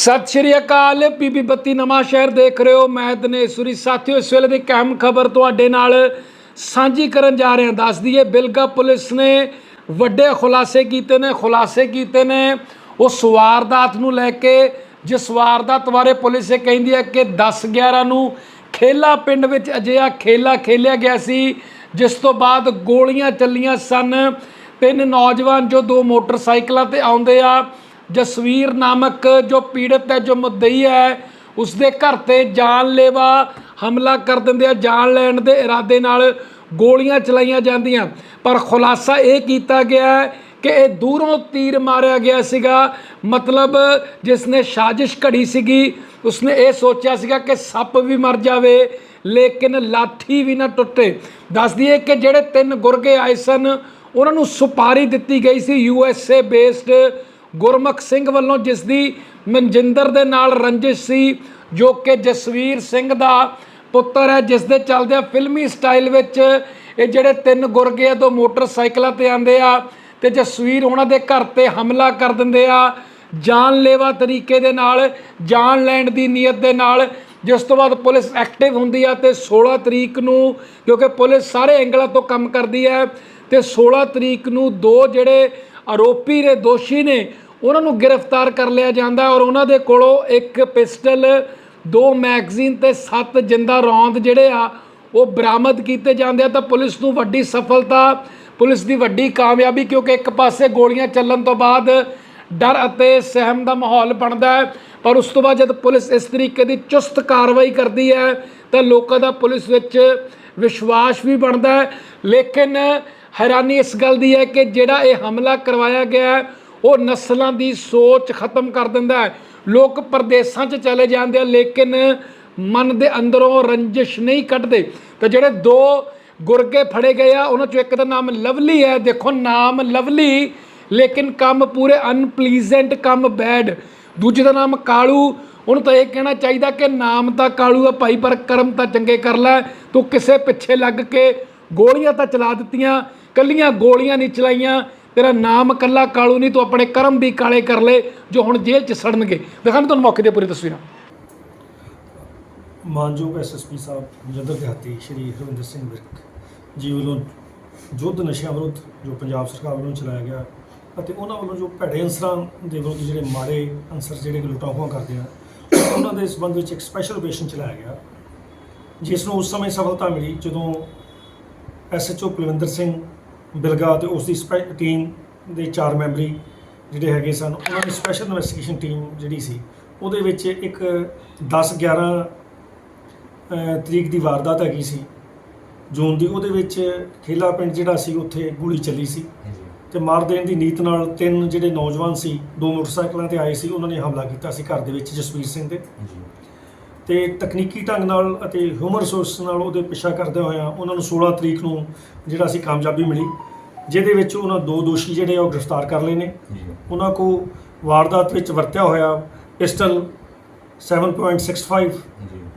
ਸਤਿ ਸ਼੍ਰੀ ਅਕਾਲ ਪੀਪੀ ਬੱਤੀ ਨਵਾਂ ਸ਼ਹਿਰ ਦੇਖ ਰਹੇ ਹੋ। ਮੈਂ ਦਨੇਸ਼ਵਰੀ। ਸਾਥੀਓ, ਇਸ ਵੇਲੇ ਦੀ ਇੱਕ ਅਹਿਮ ਖਬਰ ਤੁਹਾਡੇ ਨਾਲ ਸਾਂਝੀ ਕਰਨ ਜਾ ਰਹੇ। ਹਾਂ ਦੱਸ ਦਈਏ, ਬਿਲਗਾ ਪੁਲਿਸ ਨੇ ਵੱਡੇ ਖੁਲਾਸੇ ਕੀਤੇ ਨੇ, ਖੁਲਾਸੇ ਕੀਤੇ ਨੇ। ਉਸ ਵਾਰਦਾਤ ਨੂੰ ਲੈ ਕੇ, ਜਿਸ ਵਾਰਦਾਤ ਬਾਰੇ ਪੁਲਿਸ ਇਹ ਕਹਿੰਦੀ ਹੈ ਕਿ 10 11 ਨੂੰ ਖੇਲਾ ਪਿੰਡ ਵਿੱਚ ਅਜਿਹਾ ਖੇਲਾ ਖੇਲਿਆ ਗਿਆ ਸੀ, ਜਿਸ ਤੋਂ ਬਾਅਦ ਗੋਲੀਆਂ ਚੱਲੀਆਂ ਸਨ। ਤਿੰਨ ਨੌਜਵਾਨ ਜੋ ਦੋ ਮੋਟਰਸਾਈਕਲਾਂ ਤੇ ਆਉਂਦੇ ਆ ਜਸਵੀਰ ਨਾਮਕ ਜੋ ਪੀੜਤ ਹੈ, ਜੋ ਮੁੱਦਈ ਹੈ, ਉਸਦੇ ਘਰ ਤੇ ਜਾਨਲੇਵਾ ਹਮਲਾ ਕਰ ਦਿੰਦੇ ਆ, ਜਾਨ ਲੈਣ ਦੇ ਇਰਾਦੇ ਨਾਲ ਗੋਲੀਆਂ ਚਲਾਈਆਂ ਜਾਂਦੀਆਂ। ਪਰ ਖੁਲਾਸਾ ਇਹ ਕੀਤਾ ਗਿਆ ਹੈ ਕਿ ਇਹ ਦੂਰੋਂ ਤੀਰ ਮਾਰਿਆ ਗਿਆ ਸੀਗਾ। ਮਤਲਬ ਜਿਸ ਨੇ ਸਾਜ਼ਿਸ਼ ਘੜੀ ਸੀਗੀ, ਉਸਨੇ ਇਹ ਸੋਚਿਆ ਸੀਗਾ ਕਿ ਸੱਪ ਵੀ ਮਰ ਜਾਵੇ, ਲੇਕਿਨ ਲਾਠੀ ਵੀ ਨਾ ਟੁੱਟੇ। ਦੱਸ ਦਈਏ ਕਿ ਜਿਹੜੇ ਤਿੰਨ ਗੁਰਗੇ ਆਏ ਸਨ, ਉਹਨਾਂ ਨੂੰ ਸੁਪਾਰੀ ਦਿੱਤੀ ਗਈ ਸੀ, U S A based Gurmukh Singh ਵੱਲੋਂ ਜਿਸ ਦੀ ਮਨਜਿੰਦਰ ਦੇ ਨਾਲ ਰੰਜਿਸ਼ ਸੀ, ਜੋ ਕਿ ਜਸਵੀਰ ਸਿੰਘ ਦਾ ਪੁੱਤਰ ਹੈ, ਜਿਸ ਦੇ ਚੱਲਦਿਆਂ ਫਿਲਮੀ ਸਟਾਈਲ ਵਿੱਚ ਇਹ ਜਿਹੜੇ ਤਿੰਨ ਗੁਰਗੇ ਆ, ਦੋ ਮੋਟਰਸਾਈਕਲਾਂ ਤੇ ਆਂਦੇ ਆ ਤੇ ਜਸਵੀਰ ਉਹਨਾਂ ਦੇ ਘਰ ਤੇ ਹਮਲਾ ਕਰ ਦਿੰਦੇ ਆ। ਜਾਨਲੇਵਾ ਤਰੀਕੇ ਦੇ ਨਾਲ, ਜਾਨ ਲੈਣ ਦੀ ਨੀਅਤ ਦੇ ਨਾਲ, ਜਿਸ ਤੋਂ ਬਾਅਦ ਪੁਲਿਸ ਐਕਟਿਵ ਹੁੰਦੀ ਆ ਤੇ 16 ਤਰੀਕ ਨੂੰ, ਕਿਉਂਕਿ ਪੁਲਿਸ ਸਾਰੇ ਐਂਗਲਾਂ ਤੋਂ ਕੰਮ ਕਰਦੀ ਹੈ, ਤੇ 16 ਤਰੀਕ ਨੂੰ ਦੋ ਜਿਹੜੇ ਆਰੋਪੀ ਨੇ, ਦੋਸ਼ੀ ਨੇ ਉਹਨਾਂ ਨੂੰ ਗ੍ਰਿਫਤਾਰ ਕਰ ਲਿਆ ਜਾਂਦਾ ਔਰ ਉਹਨਾਂ ਦੇ ਕੋਲੋਂ ਇੱਕ ਪਿਸਟਲ, ਦੋ ਮੈਗਜ਼ੀਨ ਤੇ ਸੱਤ ਜਿੰਦਾ ਰੌਂਦ ਜਿਹੜੇ ਆ, ਉਹ ਬਰਾਮਦ ਕੀਤੇ ਜਾਂਦੇ ਆ। ਤਾਂ ਪੁਲਿਸ ਨੂੰ ਵੱਡੀ ਸਫਲਤਾ, ਪੁਲਿਸ ਦੀ ਵੱਡੀ ਕਾਮਯਾਬੀ ਕਿਉਂਕਿ ਇੱਕ ਪਾਸੇ ਗੋਲੀਆਂ ਚੱਲਣ ਤੋਂ ਬਾਅਦ ਡਰ ਅਤੇ ਸਹਿਮ ਦਾ ਮਾਹੌਲ ਬਣਦਾ ਹੈ, ਪਰ ਉਸ ਤੋਂ ਬਾਅਦ ਜਦ ਪੁਲਿਸ ਇਸ ਤਰੀਕੇ ਦੀ ਚੁਸਤ ਕਾਰਵਾਈ ਕਰਦੀ ਹੈ, ਤਾਂ ਲੋਕਾਂ ਦਾ ਪੁਲਿਸ ਵਿੱਚ ਵਿਸ਼ਵਾਸ ਵੀ ਬਣਦਾ ਹੈ। ਲੇਕਿਨ ਹੈਰਾਨੀ ਇਸ ਗੱਲ ਦੀ ਹੈ ਕਿ ਜਿਹੜਾ ਇਹ ਹਮਲਾ ਕਰਵਾਇਆ ਗਿਆ ਹੈ ਉਹ ਨਸਲਾਂ ਦੀ ਸੋਚ ਖਤਮ ਕਰ ਦਿੰਦਾ ਹੈ। ਲੋਕ ਪਰਦੇਸਾਂ 'ਚ ਚਲੇ ਜਾਂਦੇ ਆ, ਲੇਕਿਨ ਮਨ ਦੇ ਅੰਦਰੋਂ ਰੰਜਿਸ਼ ਨਹੀਂ ਕੱਢਦੇ। ਤੇ ਜਿਹੜੇ ਦੋ ਗੁਰਗੇ ਫੜੇ ਗਏ ਆ, ਉਹਨਾਂ ਚੋਂ ਇੱਕ ਦਾ ਨਾਮ ਲਵਲੀ ਹੈ। ਦੇਖੋ, ਨਾਮ ਲਵਲੀ, ਲੇਕਿਨ ਕੰਮ ਪੂਰੇ ਅਨਪਲੀਜ਼ੈਂਟ ਕੰਮ ਬੈਡ ਦੂਜੇ ਦਾ ਨਾਮ ਕਾਲੂ। ਉਹਨੂੰ ਤਾਂ ਇਹ ਕਹਿਣਾ ਚਾਹੀਦਾ ਕਿ ਨਾਮ ਤਾਂ ਕਾਲੂ ਆ ਭਾਈ, ਪਰ ਕਰਮ ਤਾਂ ਚੰਗੇ ਕਰ ਲੈ। ਤੂੰ ਕਿਸੇ ਪਿੱਛੇ ਲੱਗ ਕੇ ਗੋਲੀਆਂ ਤਾਂ ਚਲਾ ਦਿੱਤੀਆਂ, ਕੱਲੀਆਂ ਗੋਲੀਆਂ ਨਹੀਂ ਚਲਾਈਆਂ। ਤੇਰਾ ਨਾਮ ਕੱਲਾ ਕਾਲੂ ਨਹੀਂ, ਤੂੰ ਆਪਣੇ ਕਰਮ ਵੀ ਕਾਲੇ ਕਰ ਲੈ, ਜੋ ਹੁਣ ਜੇਲ੍ਹ 'ਚ ਸੜਨਗੇ। ਦਿਖਾਣ ਤੁਹਾਨੂੰ ਮੌਕੇ ਦੀਆਂ ਪੂਰੀ ਤਸਵੀਰਾਂ। ਮਾਨਯੋਗ ਐਸਐਸਪੀ ਸਾਹਿਬ ਜਦਰ ਦਿਹਾਤੀ ਸ਼੍ਰੀ ਹਰਵਿੰਦਰ ਸਿੰਘ ਵਿਰਕ ਜੀ ਵੱਲੋਂ ਯੁੱਧ ਨਸ਼ਿਆਂ ਵਿਰੁੱਧ ਜੋ ਪੰਜਾਬ ਸਰਕਾਰ ਵੱਲੋਂ ਚਲਾਇਆ ਗਿਆ ਅਤੇ ਉਹਨਾਂ ਵੱਲੋਂ ਜੋ ਭੈੜੇ ਅਨਸਰਾਂ ਦੇ ਵਿਰੁੱਧ ਜਿਹੜੇ ਮਾੜੇ ਅਨਸਰ ਜਿਹੜੇ ਕਿ ਲੁੱਟਾਂ ਖੋਹਾਂ ਕਰਦੇ ਆ, ਉਹਨਾਂ ਦੇ ਸੰਬੰਧ ਵਿੱਚ ਇੱਕ ਸਪੈਸ਼ਲ ਆਪਰੇਸ਼ਨ ਚਲਾਇਆ ਗਿਆ। ਜਿਸ ਨੂੰ ਉਸ ਸਮੇਂ ਸਫਲਤਾ ਮਿਲੀ ਜਦੋਂ ਐਸਐਚਓ ਕੁਲਵਿੰਦਰ ਸਿੰਘ ਬਿਲਗਾ ਤੇ ਉਸ ਦੀ ਟੀਮ ਦੇ ਚਾਰ ਮੈਂਬਰੀ ਜਿਹੜੇ ਹੈਗੇ ਸਨ ਉਹਨਾਂ ਦੀ ਸਪੈਸ਼ਲ ਇਨਵੈਸਟੀਗੇਸ਼ਨ ਟੀਮ ਜਿਹੜੀ ਸੀ ਉਹਦੇ ਵਿੱਚ ਇੱਕ 10 11 ਅਹ ਤਰੀਕ ਦੀ ਵਾਰਦਾਤ ਹੈਗੀ ਸੀ। ਜੂਨ ਦੀ ਉਹਦੇ ਵਿੱਚ ਖੇਲਾ ਪਿੰਡ ਜਿਹੜਾ ਸੀ ਉੱਥੇ ਗੋਲੀ ਚੱਲੀ ਸੀ ਤੇ ਮਾਰ ਦੇਣ ਦੀ ਨੀਤ ਨਾਲ ਤਿੰਨ ਜਿਹੜੇ ਨੌਜਵਾਨ ਸੀ ਦੋ ਮੋਟਰਸਾਈਕਲਾਂ ਤੇ ਆਏ ਸੀ ਉਹਨਾਂ ਨੇ ਹਮਲਾ ਕੀਤਾ ਸੀ ਘਰ ਦੇ ਵਿੱਚ ਜਸਵੀਰ ਸਿੰਘ ਦੇ। ਤੇ ਤਕਨੀਕੀ ਢੰਗ ਨਾਲ ਅਤੇ ਹਿਊਮਨ ਰਿਸੋਰਸ ਨਾਲ ਉਹਦੇ ਪਿੱਛਾ ਕਰਦੇ ਹੋਇਆ ਉਹਨਾਂ ਨੂੰ 16 ਤਰੀਕ ਨੂੰ ਜਿਹੜਾ ਸੀ ਕਾਮਯਾਬੀ ਮਿਲੀ ਜਿਹਦੇ ਵਿੱਚ ਉਹਨਾਂ ਦੋ ਦੋਸ਼ੀ ਜਿਹੜੇ ਉਹ ਗ੍ਰਿਫਤਾਰ ਕਰ ਲਏ ਨੇ। ਉਹਨਾਂ ਕੋ ਵਾਰਦਾਤ ਵਿੱਚ ਵਰਤਿਆ ਹੋਇਆ ਪਿਸਟਲ 7.65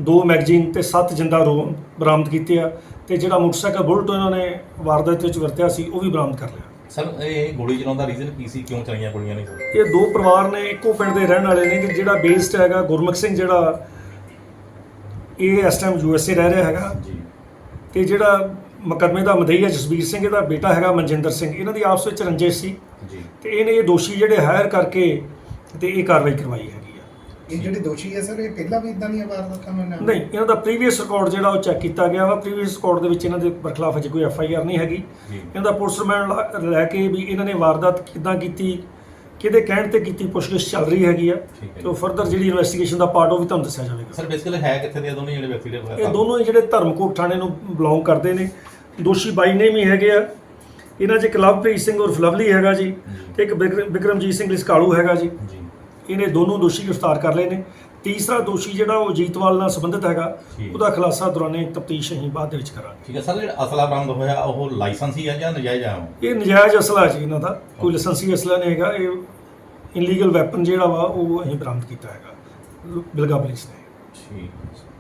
ਦੋ ਮੈਗਜ਼ੀਨ ਤੇ ਸੱਤ ਜਿੰਦਾ ਰੋ ਬਰਾਮਦ ਕੀਤੇ ਆ ਤੇ ਜਿਹੜਾ ਮੋਟਰਸਾਈਕਲ ਬੁਲਟ ਉਹਨਾਂ ਨੇ ਵਾਰਦਾਤ ਵਿੱਚ ਵਰਤਿਆ ਸੀ ਉਹ ਵੀ ਬਰਾਮਦ ਕਰ ਲਿਆ। ਸਰ ਇਹ ਗੋਲੀ ਚਲਾਉਣ ਦਾ ਰੀਜ਼ਨ ਕੀ ਸੀ? ਕਿਉਂ ਚਲਾਈਆਂ ਗੋਲੀਆਂ ਨੇ ਇਹ ਦੋ ਪਰਿਵਾਰ ਨੇ ਇੱਕੋ ਪਿੰਡ ਦੇ ਰਹਿਣ ਵਾਲੇ ਨੇ ਜਿਹੜਾ ਬੇਸਡ ਹੈਗਾ ਗੁਰਮੁਖ ਸਿੰਘ ਜਿਹੜਾ ਇਹ ਇਸ ਟਾਈਮ ਯੂਐਸਏ ਰਹਿ ਰਿਹਾ ਹੈਗਾ। ਜੀ। ਤੇ ਜਿਹੜਾ ਮੁਕੱਦਮੇ ਦਾ ਮਦਈ ਹੈ ਜਸਬੀਰ ਸਿੰਘ ਇਹਦਾ ਬੇਟਾ ਹੈਗਾ ਮਨਜਿੰਦਰ ਸਿੰਘ। ਇਹਨਾਂ ਦੀ ਆਪਸ ਵਿੱਚ ਰੰਜਿਸ਼ ਸੀ। ਜੀ। ਤੇ ਇਹਨੇ ਇਹ ਦੋਸ਼ੀ ਜਿਹੜੇ ਹਾਇਰ ਕਰਕੇ ਤੇ ਇਹ ਕਾਰਵਾਈ ਕਰਵਾਈ ਹੈਗੀ ਆ। ਇਹ ਜਿਹੜੇ ਦੋਸ਼ੀ ਹੈ ਸਰ ਇਹ ਪਹਿਲਾਂ ਵੀ ਇਦਾਂ ਦੀਆਂ ਵਾਰਦਾਤਾਂ ਨਾਲ ਨਹੀਂ ਇਹਨਾਂ ਦਾ ਪ੍ਰੀਵੀਅਸ ਰਿਕਾਰਡ ਜਿਹੜਾ ਉਹ ਚੈੱਕ ਕੀਤਾ ਗਿਆ ਵਾ। ਪ੍ਰੀਵੀਅਸ ਰਿਕਾਰਡ ਦੇ ਵਿੱਚ ਇਹਨਾਂ ਦੇ ਬਰਖਲਾਫ ਅਜੇ ਕੋਈ ਐਫ ਆਈ ਆਰ ਨਹੀਂ ਹੈਗੀ। ਇਹਨਾਂ ਦਾ ਪੁਲਿਸ ਰਿਮਾਂਡ ਲੈ ਕੇ ਵੀ ਇਹਨਾਂ ਨੇ ਵਾਰਦਾਤ ਕਿੱਦਾਂ ਕੀਤੀ ਕਿਹਦੇ ਕਹਿਣ ਤੇ ਕੀਤੀ ਪੁੱਛਗਿੱਛ ਚੱਲ ਰਹੀ ਹੈਗੀ ਆ ਠੀਕ ਹੈ ਤੇ ਉਹ ਫਰਦਰ ਜਿਹੜੀ ਇਨਵੈਸਟੀਗੇਸ਼ਨ ਦਾ ਪਾਰਟ ਉਹ ਵੀ ਤੁਹਾਨੂੰ ਦੱਸਿਆ ਜਾਵੇਗਾ। ਸਰ ਬੇਸਿਕਲੀ ਹੈ ਕਿੱਥੇ ਦੇ ਆ ਦੋਨੇ ਜਿਹੜੇ ਵਿਅਕਤੀ ਦੇ ਇਹ ਦੋਨੋਂ ਹੀ ਜਿਹੜੇ ਧਰਮਕੋਟ ਥਾਣੇ ਨੂੰ ਬਿਲੋਂਗ ਕਰਦੇ ਨੇ। ਦੋਸ਼ੀ ਬਾਈ ਨੇ ਵੀ ਹੈਗੇ ਆ। ਇਹਨਾਂ 'ਚ ਇੱਕ ਲਵਪ੍ਰੀਤ ਸਿੰਘ ਉਰਫ ਲਵਲੀ ਹੈਗਾ ਜੀ। ਤੇ ਇੱਕ ਬਿਕਰ- ਬਿਕਰਮਜੀਤ ਸਿੰਘ ਲਿਸਕਾਲੂ ਹੈਗਾ ਜੀ। ਜੀ। ਇਹਨੇ ਦੋਨੋਂ ਦੋਸ਼ੀ ਗ੍ਰਿਫਤਾਰ ਕਰ ਲਏ ਨੇ। ਤੀਸਰਾ ਦੋਸ਼ੀ ਜਿਹੜਾ ਉਹ ਜੀਤਵਾਲ ਨਾਲ ਸੰਬੰਧਿਤ ਹੈਗਾ ਠੀਕ। ਉਹਦਾ ਖੁਲਾਸਾ ਦੌਰਾਨੇ ਤਫਤੀਸ਼ ਅਸੀਂ ਬਾਅਦ ਦੇ ਵਿੱਚ ਕਰਾਂਗੇ ਠੀਕ ਹੈ ਸਰ ਜਿਹੜਾ ਅਸਲਾ ਬਰਾਮਦ ਹੋਇਆ ਉਹ ਲਾਇਸੈਂਸੀ ਹੈ ਜਾਂ ਨਜਾਇਜ਼ ਉਹ? ਇਹ ਨਜਾਇਜ਼ ਅਸਲਾ ਜੀ ਇਹਨਾਂ ਦਾ ਕੋਈ ਲਾਇਸੈਂਸੀ ਅਸਲਾ ਨਹੀਂ ਹੈਗਾ ਇਹ ਇਨਲੀਗਲ ਵੈਪਨ ਜਿਹੜਾ ਵਾ ਉਹ ਅਸੀਂ ਬਰਾਮਦ ਕੀਤਾ ਹੈਗਾ ਬਿਲਗਾ ਪੁਲਿਸ ਨੇ ਠੀਕ ਹੈ ਸਰ।